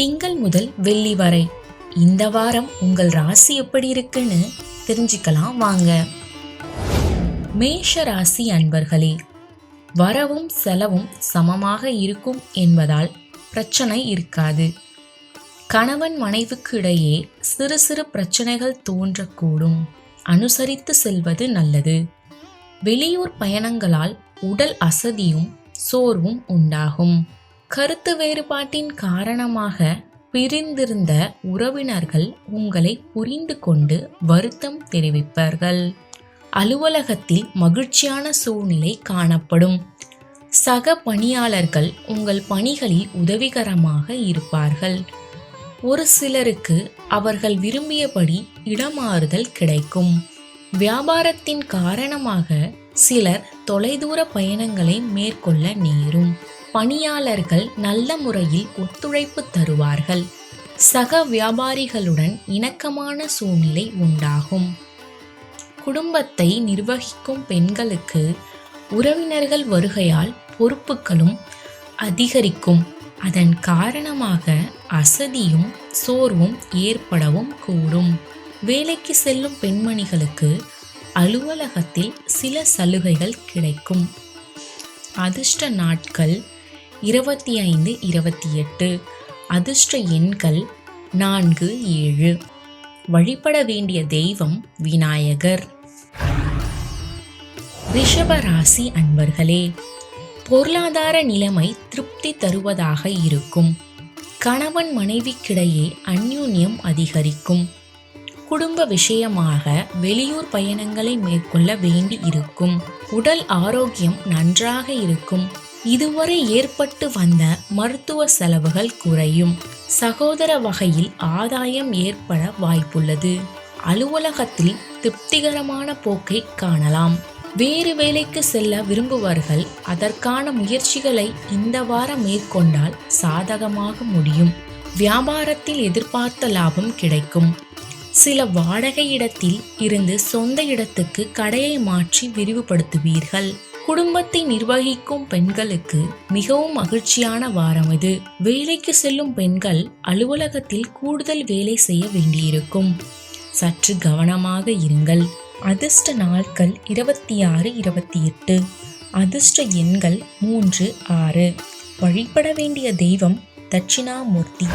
திங்கள் முதல் வெள்ளி வரை. இந்த வாரம் உங்கள் ராசி எப்படி இருக்குன்னு தெரிஞ்சுக்கலாம் வாங்க. மேஷ ராசி அன்பர்களே வரவும் செலவும் சமமாக இருக்கும் என்பதால் பிரச்சனை இருக்காது. கணவன் மனைவிக்கு இடையே சிறு சிறு பிரச்சனைகள் தோன்றக்கூடும். அனுசரித்து செல்வது நல்லது. வெளியூர் பயணங்களால் உடல் அசதியும் சோர்வும் உண்டாகும். கருத்து வேறுபாட்டின் காரணமாக பிரிந்திருந்த உறவினர்கள் உங்களை புரிந்து கொண்டு வருத்தம் தெரிவிப்பார்கள். அலுவலகத்தில் மகிழ்ச்சியான சூழ்நிலை காணப்படும். சக பணியாளர்கள் உங்கள் பணிகளில் உதவிகரமாக இருப்பார்கள். ஒரு சிலருக்கு அவர்கள் விரும்பியபடி இடமாறுதல் கிடைக்கும். வியாபாரத்தின் காரணமாக சிலர் தொலைதூர பயணங்களை மேற்கொள்ள நேரும். பணியாளர்கள் நல்ல முறையில் ஒத்துழைப்பு தருவார்கள். சக வியாபாரிகளுடன் இணக்கமான சூழ்நிலை உண்டாகும். குடும்பத்தை நிர்வகிக்கும் பெண்களுக்கு உறவினர்கள் வருகையால் பொறுப்புகளும் அதிகரிக்கும். அதன் காரணமாக அசதியும் சோர்வும் ஏற்படவும் கூடும். வேலைக்கு செல்லும் பெண்மணிகளுக்கு அலுவலகத்தில் சில சலுகைகள் கிடைக்கும். அதிர்ஷ்ட நாட்கள் இருபத்தி ஐந்து இருபத்தி எட்டு. அதிர்ஷ்ட எண்கள் நான்கு ஏழு. வழிபட வேண்டிய தெய்வம் விநாயகர். ரிஷபராசி அன்பர்களே பொருளாதார நிலைமை திருப்தி தருவதாக இருக்கும். கணவன் மனைவிக்கிடையே அந்யூன்யம் அதிகரிக்கும். குடும்ப விஷயமாக வெளியூர் பயணங்களை மேற்கொள்ள வேண்டி இருக்கும் உடல் ஆரோக்கியம் நன்றாக இருக்கும். இதுவரை ஏற்பட்டு வந்த மருத்துவ செலவுகள் குறையும். சகோதர வகையில் ஆதாயம் ஏற்பட வாய்ப்புள்ளது. அலுவலகத்தில் திருப்திகரமான போக்கை காணலாம். வேறு வேலைக்கு செல்ல விரும்புவர்கள். அதற்கான முயற்சிகளை இந்த வாரம் மேற்கொண்டால் சாதகமாக முடியும். வியாபாரத்தில் எதிர்பார்த்த லாபம் கிடைக்கும். சில வாடகை இடத்தில் இருந்து சொந்த இடத்துக்கு கடையை மாற்றி விரிவுபடுத்துவீர்கள். குடும்பத்தை நிர்வகிக்கும் பெண்களுக்கு மிகவும் மகிழ்ச்சியான வாரம் இது. வேலைக்கு செல்லும் பெண்கள் அலுவலகத்தில் கூடுதல் வேலை செய்ய வேண்டியிருக்கும். சற்று கவனமாக இருங்கள். அதிர்ஷ்ட நாட்கள் இருபத்தி ஆறு இருபத்தி எட்டு அதிர்ஷ்ட எண்கள் மூன்று ஆறு. வழிபட வேண்டிய தெய்வம் தட்சிணாமூர்த்தி.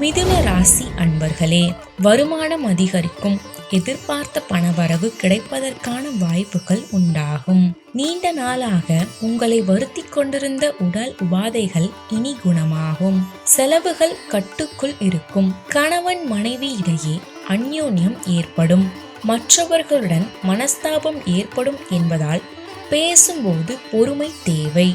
மிதுன ராசி அன்பர்களே வருமானம் அதிகரிக்கும். எதிர்பார்த்த பணவரவு கிடைப்பதற்கான வாய்ப்புகள் உண்டாகும். நீண்ட நாளாக உங்களை வருத்தி கொண்டிருந்த உடல் உபாதைகள் இனி குணமாகும். செலவுகள் கட்டுக்குள் இருக்கும். கணவன் மனைவி இடையே அந்யோன்யம் ஏற்படும். மற்றவர்களுடன் மனஸ்தாபம் ஏற்படும் என்பதால் பேசும்போது பொறுமை தேவை.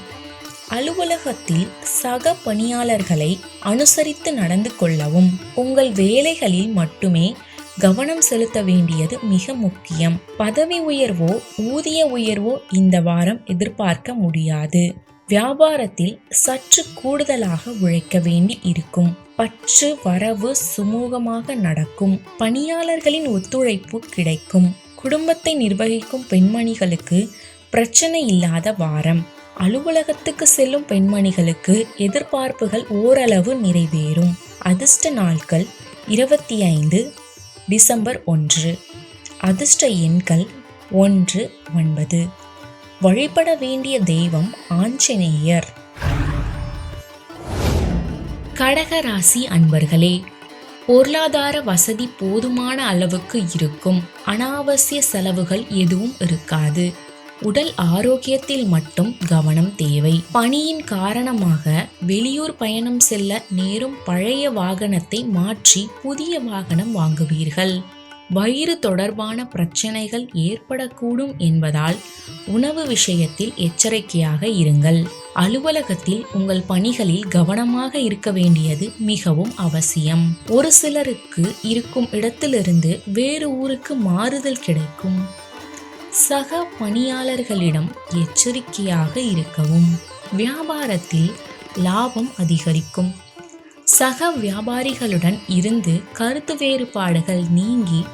அலுவலகத்தில் சக பணியாளர்களை அனுசரித்து நடந்து கொள்ளவும். உங்கள் வேலைகளில் மட்டுமே கவனம் செலுத்த வேண்டியது மிக முக்கியம். பதவி உயர்வோ ஊதிய உயர்வோ இந்த வாரம் எதிர்பார்க்க முடியாது. வியாபாரத்தில் சற்று கூடுதலாக உழைக்க வேண்டி இருக்கும். பற்று வரவு சுமூகமாக நடக்கும். பணியாளர்களின் ஒத்துழைப்பு கிடைக்கும். குடும்பத்தை நிர்வகிக்கும் பெண்மணிகளுக்கு பிரச்சனை இல்லாத வாரம். அலுவலகத்துக்கு செல்லும் பெண்மணிகளுக்கு எதிர்பார்ப்புகள் ஓரளவு நிறைவேறும். அதிர்ஷ்ட நாட்கள் இருபத்தி ஐந்து டிசம்பர் ஒன்று. அதிர்ஷ்ட எண்கள் ஒன்று ஒன்பது. வழிபட வேண்டிய தெய்வம் ஆஞ்சநேயர். கடக ராசி அன்பர்களே பொருளாதார வசதி போதுமான அளவுக்கு இருக்கும் அனாவசிய செலவுகள் எதுவும் இருக்காது. உடல் ஆரோக்கியத்தில் மட்டும் கவனம் தேவை. பணியின் காரணமாக வெளியூர் பயணம் செல்ல நேரும் பழைய வாகனத்தை மாற்றி புதிய வாகனம் வாங்குவீர்கள். வயிறு தொடர்பான பிரச்சனைகள் ஏற்படக்கூடும் என்பதால் உணவு விஷயத்தில் எச்சரிக்கையாக இருங்கள். அலுவலகத்தில் உங்கள் பணிகளில் கவனமாக இருக்க வேண்டியது மிகவும் அவசியம். ஒரு சிலருக்கு இருக்கும் இடத்திலிருந்து வேறு ஊருக்கு மாறுதல் கிடைக்கும். சக பணியாளர்களிடம் எச்சரிக்கையாக இருக்கவும். வியாபாரத்தில் லாபம் அதிகரிக்கும். சக வியாபாரிகளுடன் இருந்து கருத்து வேறுபாடுகள் நீங்கி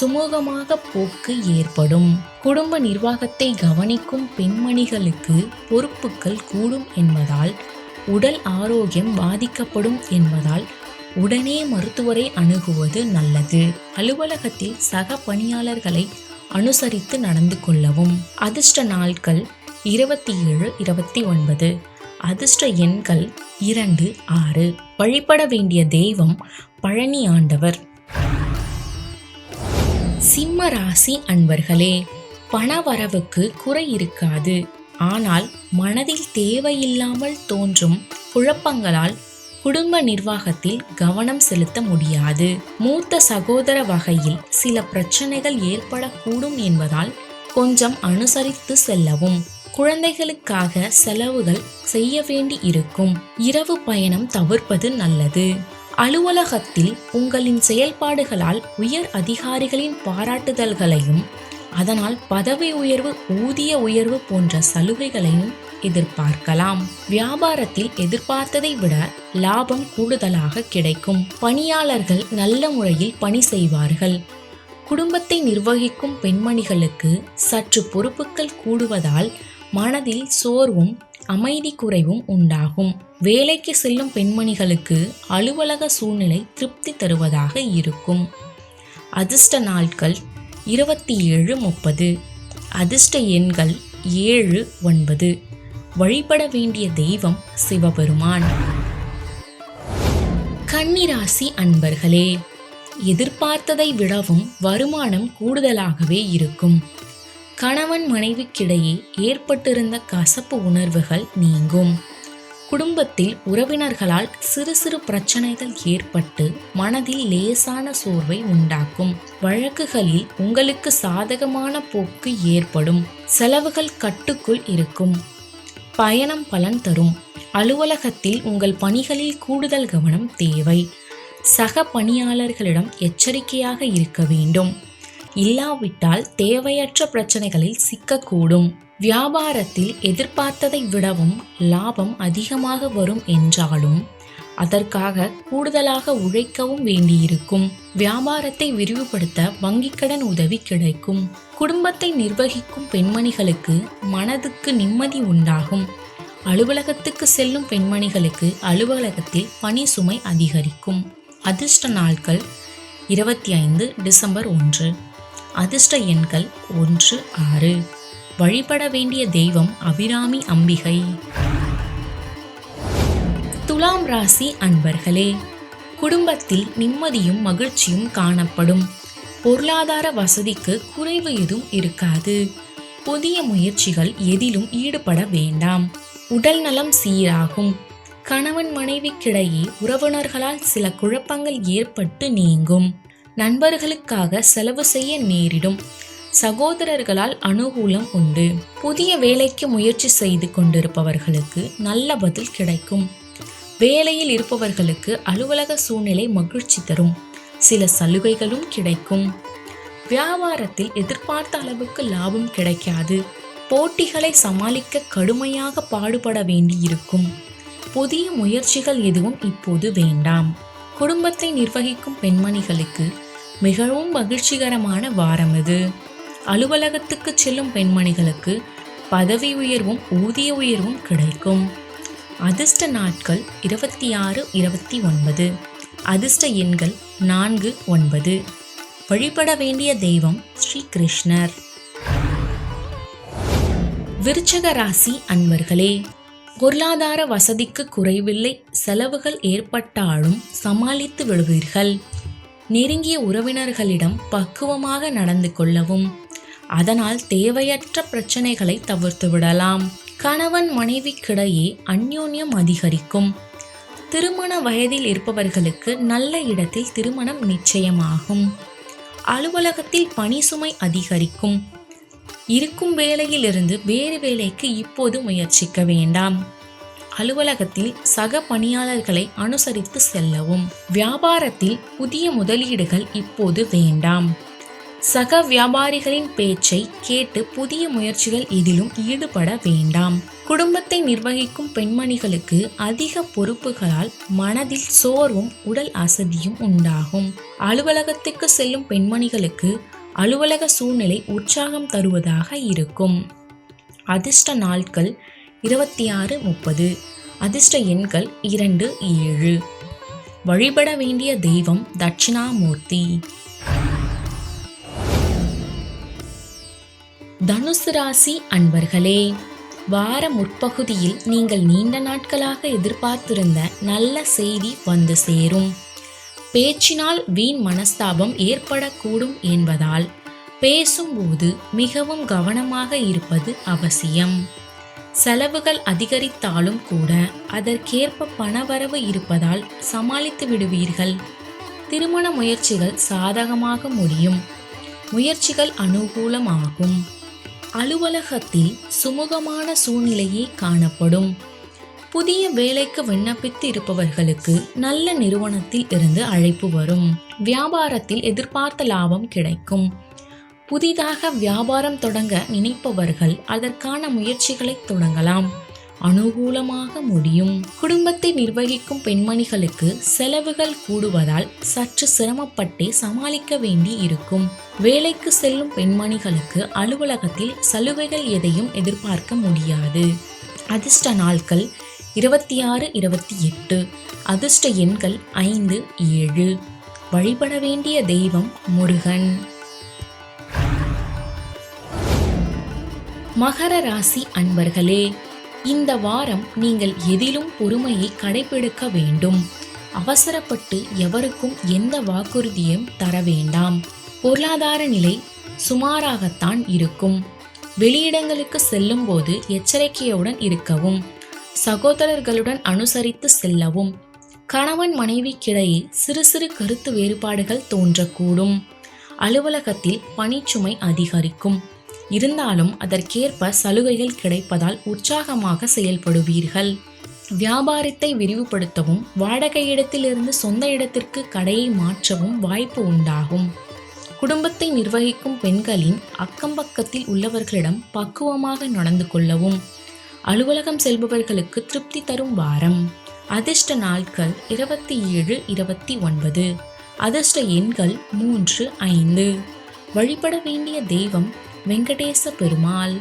சுமூகமாக போக்கு ஏற்படும். குடும்ப நிர்வாகத்தை கவனிக்கும் பெண்மணிகளுக்கு பொறுப்புகள் கூடும் என்பதால் உடல் ஆரோக்கியம் பாதிக்கப்படும் என்பதால் உடனே மருத்துவரை அணுகுவது நல்லது. அலுவலகத்தில் சக பணியாளர்களை அனுசரித்து நடந்து கொள்ளவும். அதிர்ஷ்ட நாட்கள் இருபத்தி ஏழு இருபத்தி ஒன்பது அதிர்ஷ்ட எண்கள் இரண்டு ஆறு. வழிபட வேண்டிய தெய்வம் பழனி ஆண்டவர். சிம்ம ராசி அன்பர்களே பணவரவுக்கு குறை இருக்காது. ஆனால் மனதில் தேவையில்லாமல் தோன்றும் குழப்பங்களால் குடும்ப நிர்வாகத்தில் கவனம் செலுத்த முடியாது. மூத்த சகோதர வகையில் சில பிரச்சனைகள் ஏற்படக்கூடும் என்பதால் கொஞ்சம் அனுசரித்து செல்லவும். குழந்தைகளுக்காக செலவுகள் செய்ய வேண்டி இருக்கும். இரவு பயணம் தவிர்ப்பது நல்லது. அலுவலகத்தில் உங்களின் செயல்பாடுகளால் உயர் அதிகாரிகளின் பாராட்டுதல்களையும் அதனால் பதவி உயர்வு ஊதிய உயர்வு போன்ற சலுகைகளையும் எதிர்பார்க்கலாம். வியாபாரத்தில் எதிர்பார்த்ததை விட லாபம் கூடுதலாக கிடைக்கும். பணியாளர்கள் நல்ல முறையில் பணி செய்வார்கள். குடும்பத்தை நிர்வகிக்கும் பெண்மணிகளுக்கு சற்று பொறுப்புகள் கூடுவதால் மனதில் சோர்வும் அமைதி குறைவும் உண்டாகும். வேலைக்கு செல்லும் பெண்மணிகளுக்கு அலுவலக சூழ்நிலை திருப்தி தருவதாக இருக்கும். அதிர்ஷ்ட நாட்கள் இருபத்தி ஏழு முப்பது. அதிர்ஷ்ட எண்கள் ஏழு ஒன்பது. வழிபட வேண்டிய தெய்வம் சிவபெருமான். கன்னிராசி அன்பர்களே எதிர்பார்த்ததை விடவும் வருமானம் கூடுதலாகவே இருக்கும். கணவன் மனைவிக்கிடையே ஏற்பட்டிருந்த கசப்பு உணர்வுகள் நீங்கும். குடும்பத்தில் உறவினர்களால் சிறு சிறு பிரச்சனைகள் ஏற்பட்டு மனதில் லேசான சோர்வை உண்டாக்கும். வழக்குகளில் உங்களுக்கு சாதகமான போக்கு ஏற்படும். செலவுகள் கட்டுக்குள் இருக்கும். பயணம் பலன் தரும். அலுவலகத்தில் உங்கள் பணிகளில் கூடுதல் கவனம் தேவை. சக பணியாளர்களிடம் எச்சரிக்கையாக இருக்க வேண்டும். இல்லாவிட்டால் தேவையற்ற பிரச்சனைகளில் சிக்கக்கூடும். வியாபாரத்தில் எதிர்பார்த்ததை விடவும் லாபம் அதிகமாக வரும் என்றாலும் அதற்காக கூடுதலாக உழைக்கவும் வேண்டியிருக்கும். வியாபாரத்தை விரிவுபடுத்த வங்கிக் கடன் உதவி கிடைக்கும். குடும்பத்தை நிர்வகிக்கும் பெண்மணிகளுக்கு மனதுக்கு நிம்மதி உண்டாகும். அலுவலகத்துக்கு செல்லும் பெண்மணிகளுக்கு அலுவலகத்தில் பணி சுமை அதிகரிக்கும். அதிர்ஷ்ட நாட்கள் இருபத்தி ஐந்து டிசம்பர் ஒன்று. அதிர்ஷ்ட எண்கள் ஒன்று ஆறு. வழிபட வேண்டிய தெய்வம் அபிராமி அம்பிகை. துலாம் ராசி அன்பர்களே குடும்பத்தில் நிம்மதியும் மகிழ்ச்சியும் காணப்படும். பொருளாதார வசதிக்கு குறைவு எதுவும் இருக்காது. புதிய முயற்சிகள் எதிலும் ஈடுபட வேண்டாம். உடல் நலம் சீராகும். கணவன் மனைவிக்கிடையே உறவினர்களால் சில குழப்பங்கள் ஏற்பட்டு நீங்கும். நண்பர்களுக்காக செலவு செய்ய நேரிடும். சகோதரர்களால் அனுகூலம் உண்டு. புதிய வேலைக்கு முயற்சி செய்து கொண்டிருப்பவர்களுக்கு நல்ல பதில் கிடைக்கும். வேலையில் இருப்பவர்களுக்கு அலுவலக சூழ்நிலை மகிழ்ச்சி தரும். சில சலுகைகளும் கிடைக்கும். வியாபாரத்தில் எதிர்பார்த்த அளவுக்கு லாபம் கிடைக்காது. போட்டிகளை சமாளிக்க கடுமையாக பாடுபட வேண்டியிருக்கும். புதிய முயற்சிகள் எதுவும் இப்போது வேண்டாம். குடும்பத்தை நிர்வகிக்கும் பெண்மணிகளுக்கு மிகவும் மகிழ்ச்சிகரமான வாரம் இது. அலுவலகத்துக்கு செல்லும் பெண்மணிகளுக்கு பதவி உயர்வும் ஊதிய உயர்வும் கிடைக்கும். அதிர்ஷ்ட நாட்கள் இருபத்தி ஆறு இருபத்தி ஒன்பது அதிர்ஷ்ட எண்கள் நான்கு ஒன்பது. வழிபட வேண்டிய தெய்வம் ஸ்ரீ கிருஷ்ணர். விருச்சக ராசி அன்பர்களே பொருளாதார வசதிக்கு குறைவில்லை செலவுகள் ஏற்பட்டாலும் சமாளித்து விடுவீர்கள். நெருங்கிய உறவினர்களிடம் பக்குவமாக நடந்து கொள்ளவும் அதனால் தேவையற்ற பிரச்சனைகளை தவிர்த்து விடலாம். கணவன் மனைவிக்கிடையே அந்யோன்யம் அதிகரிக்கும். திருமண வயதில் இருப்பவர்களுக்கு நல்ல இடத்தில் திருமணம் நிச்சயமாகும். அலுவலகத்தில் பணி சுமை அதிகரிக்கும். இருக்கும் வேலையிலிருந்து வேறு வேலைக்கு இப்போது முயற்சிக்க வேண்டாம். அலுவலகத்தில் சக பணியாளர்களை அனுசரித்து செல்லவும். வியாபாரத்தில் புதிய முதலீடுகள் இப்போது வேண்டாம். சக வியாபாரிகளின் பேச்சை கேட்டு புதிய முயற்சிகள் எதிலும் ஈடுபட வேண்டாம். குடும்பத்தை நிர்வகிக்கும் பெண்மணிகளுக்கு அதிக பொறுப்புகளால் மனதில் சோர்வும் உடல் அசதியும் உண்டாகும். அலுவலகத்துக்கு செல்லும் பெண்மணிகளுக்கு அலுவலக சூழ்நிலை உற்சாகம் தருவதாக இருக்கும். அதிர்ஷ்ட நாட்கள் இருபத்தி ஆறு முப்பது. அதிர்ஷ்ட எண்கள் இரண்டு ஏழு. வழிபட வேண்டிய தெய்வம் தட்சிணாமூர்த்தி. தனுசு ராசி அன்பர்களே வார முற்பகுதியில் நீங்கள் நீண்ட நாட்களாக எதிர்பார்த்திருந்த நல்ல செய்தி வந்து சேரும். பேச்சினால் வீண் மனஸ்தாபம் ஏற்படக்கூடும் என்பதால் பேசும்போது மிகவும் கவனமாக இருப்பது அவசியம். செலவுகள் அதிகரித்தாலும் கூட அதற்கேற்ப பணவரவு இருப்பதால் சமாளித்து விடுவீர்கள். திருமண முயற்சிகள் சாதகமாக முடியும். முயற்சிகள் அனுகூலமாகும். அலுவலகத்தில் சுமூகமான சூழ்நிலையே காணப்படும். புதிய வேலைக்கு விண்ணப்பித்து இருப்பவர்களுக்கு நல்ல நிறுவனத்தில் இருந்து அழைப்பு வரும். வியாபாரத்தில் எதிர்பார்த்த லாபம் கிடைக்கும். புதிதாக வியாபாரம் தொடங்க நினைப்பவர்கள் அதற்கான முயற்சிகளை தொடங்கலாம். அனுகூலமாக முடியும். குடும்பத்தை நிர்வகிக்கும் பெண்மணிகளுக்கு செலவுகள் கூடுவதால் சற்று சிரமப்பட்டே சமாளிக்க வேண்டி இருக்கும். வேலைக்கு செல்லும் பெண்மணிகளுக்கு அலுவலகத்தில் சலுகைகள் எதையும் எதிர்பார்க்க முடியாது. அதிர்ஷ்ட நாட்கள் இருபத்தி ஆறு இருபத்தி எட்டு அதிர்ஷ்ட எண்கள் ஐந்து ஏழு. வழிபட வேண்டிய தெய்வம் முருகன். மகர ராசி அன்பர்களே இந்த வாரம் நீங்கள் எதிலும் பொறுமையை கடைபிடிக்க வேண்டும். அவசரப்பட்டு எவருக்கும் எந்த வாக்குறுதியும் தர வேண்டாம். பொருளாதார நிலை சுமாராகத்தான் இருக்கும். வெளியிடங்களுக்கு செல்லும்போது எச்சரிக்கையுடன் இருக்கவும் சகோதரர்களுடன் அனுசரித்து செல்லவும் கணவன் மனைவிக்கிடையே சிறு சிறு கருத்து வேறுபாடுகள் தோன்றக்கூடும். அலுவலகத்தில் பணிச்சுமை அதிகரிக்கும். இருந்தாலும் அதற்கேற்ப சலுகைகள் கிடைப்பதால் உற்சாகமாக செயல்படுவீர்கள். வியாபாரத்தை விரிவுபடுத்தவும் வாடகை இடத்திலிருந்து சொந்த இடத்திற்கு கடையை மாற்றவும் வாய்ப்பு உண்டாகும். குடும்பத்தை நிர்வகிக்கும் பெண்களின் அக்கம்பக்கத்தில் உள்ளவர்களிடம் பக்குவமாக நடந்து கொள்ளவும் அலுவலகம் செல்பவர்களுக்கு திருப்தி தரும் வாரம். அதிர்ஷ்ட நாட்கள் இருபத்தி ஏழு இருபத்தி ஒன்பது. அதிர்ஷ்ட எண்கள் மூன்று ஐந்து. வழிபட வேண்டிய தெய்வம் வெங்கடேச பெருமாள்.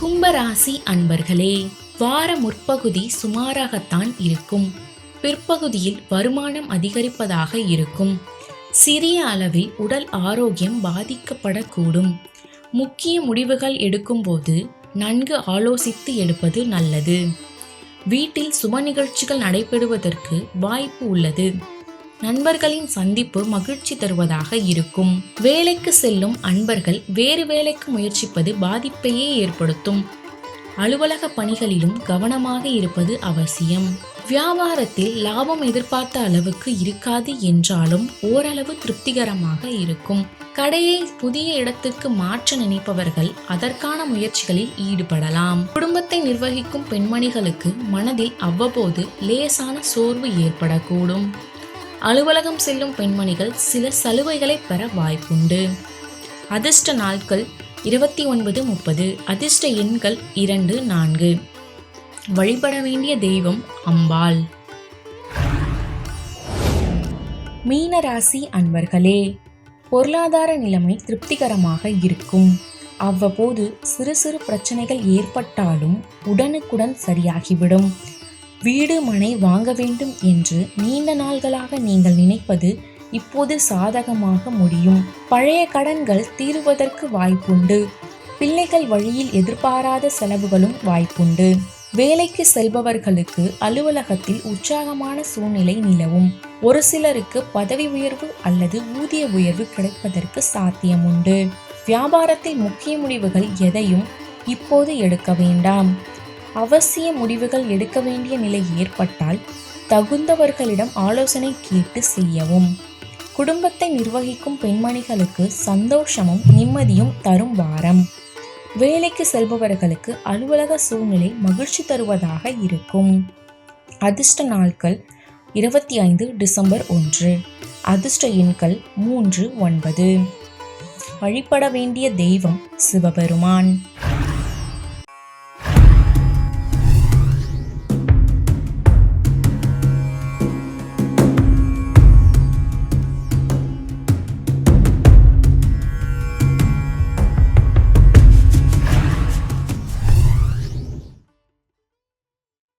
கும்பராசி அன்பர்களே வார முற்பகுதி சுமாராகத்தான் இருக்கும். பிற்பகுதியில் வருமானம் அதிகரிப்பதாக இருக்கும். சிறிய அளவில் உடல் ஆரோக்கியம் பாதிக்கப்படக்கூடும். முக்கிய முடிவுகள் எடுக்கும்போது நன்கு ஆலோசித்து எடுப்பது நல்லது. வீட்டில் சுப நிகழ்ச்சிகள் நடைபெறுவதற்கு வாய்ப்பு உள்ளது. நண்பர்களின் சந்திப்பு மகிழ்ச்சி தருவதாக இருக்கும். வேலைக்கு செல்லும் அன்பர்கள் வேறு வேலைக்கு முயற்சிப்பது பாதிப்பையே ஏற்படுத்தும். அலுவலக பணிகளிலும் கவனமாக இருப்பது அவசியம். வியாபாரத்தில் லாபம் எதிர்பார்த்த அளவுக்கு இருக்காது என்றாலும் ஓரளவு திருப்திகரமாக இருக்கும். கடையை புதிய இடத்துக்கு மாற்ற நினைப்பவர்கள் அதற்கான முயற்சிகளில் ஈடுபடலாம். குடும்பத்தை நிர்வகிக்கும் பெண்மணிகளுக்கு மனதில் அவ்வப்போது லேசான சோர்வு ஏற்படக்கூடும். அலுவலகம் செல்லும் பெண்மணிகள் சில சலுகைகளை பெற வாய்ப்புண்டு. அதிர்ஷ்ட நாட்கள் இருபத்தி ஒன்பது முப்பது அதிர்ஷ்ட எண்கள் இரண்டு நான்கு. வழிபட வேண்டிய தெய்வம் அம்பாள். மீனராசி அன்பர்களே பொருளாதார நிலைமை திருப்திகரமாக இருக்கும். அவ்வப்போது சிறு சிறு பிரச்சனைகள் ஏற்பட்டாலும் உடனுக்குடன் சரியாகிவிடும். வீடு மனை வாங்க வேண்டும் என்று நீண்ட நாள்களாக நீங்கள் நினைப்பது இப்போது சாதகமாக முடியும். பழைய கடன்கள் தீருவதற்கு வாய்ப்புண்டு. பிள்ளைகள் வழியில் எதிர்பாராத செலவுகளும் வாய்ப்புண்டு. வேலைக்கு செல்பவர்களுக்கு அலுவலகத்தில் உற்சாகமான சூழ்நிலை நிலவும். ஒரு சிலருக்கு பதவி உயர்வு அல்லது ஊதிய உயர்வு கிடைப்பதற்கு சாத்தியம் உண்டு வியாபாரத்தில் முக்கிய முடிவுகள் எதையும் இப்போது எடுக்க வேண்டாம். அவசிய முடிவுகள் எடுக்க வேண்டிய நிலை ஏற்பட்டால் தகுந்தவர்களிடம் ஆலோசனை கேட்டு செய்யவும். குடும்பத்தை நிர்வகிக்கும் பெண்மணிகளுக்கு சந்தோஷமும் நிம்மதியும் தரும் வாரம். வேலைக்கு செல்பவர்களுக்கு அலுவலக சூழ்நிலை மகிழ்ச்சி தருவதாக இருக்கும். அதிர்ஷ்ட நாட்கள் இருபத்தி ஐந்து டிசம்பர் ஒன்று. அதிர்ஷ்ட எண்கள் மூன்று ஒன்பது. வழிபட வேண்டிய தெய்வம் சிவபெருமான்.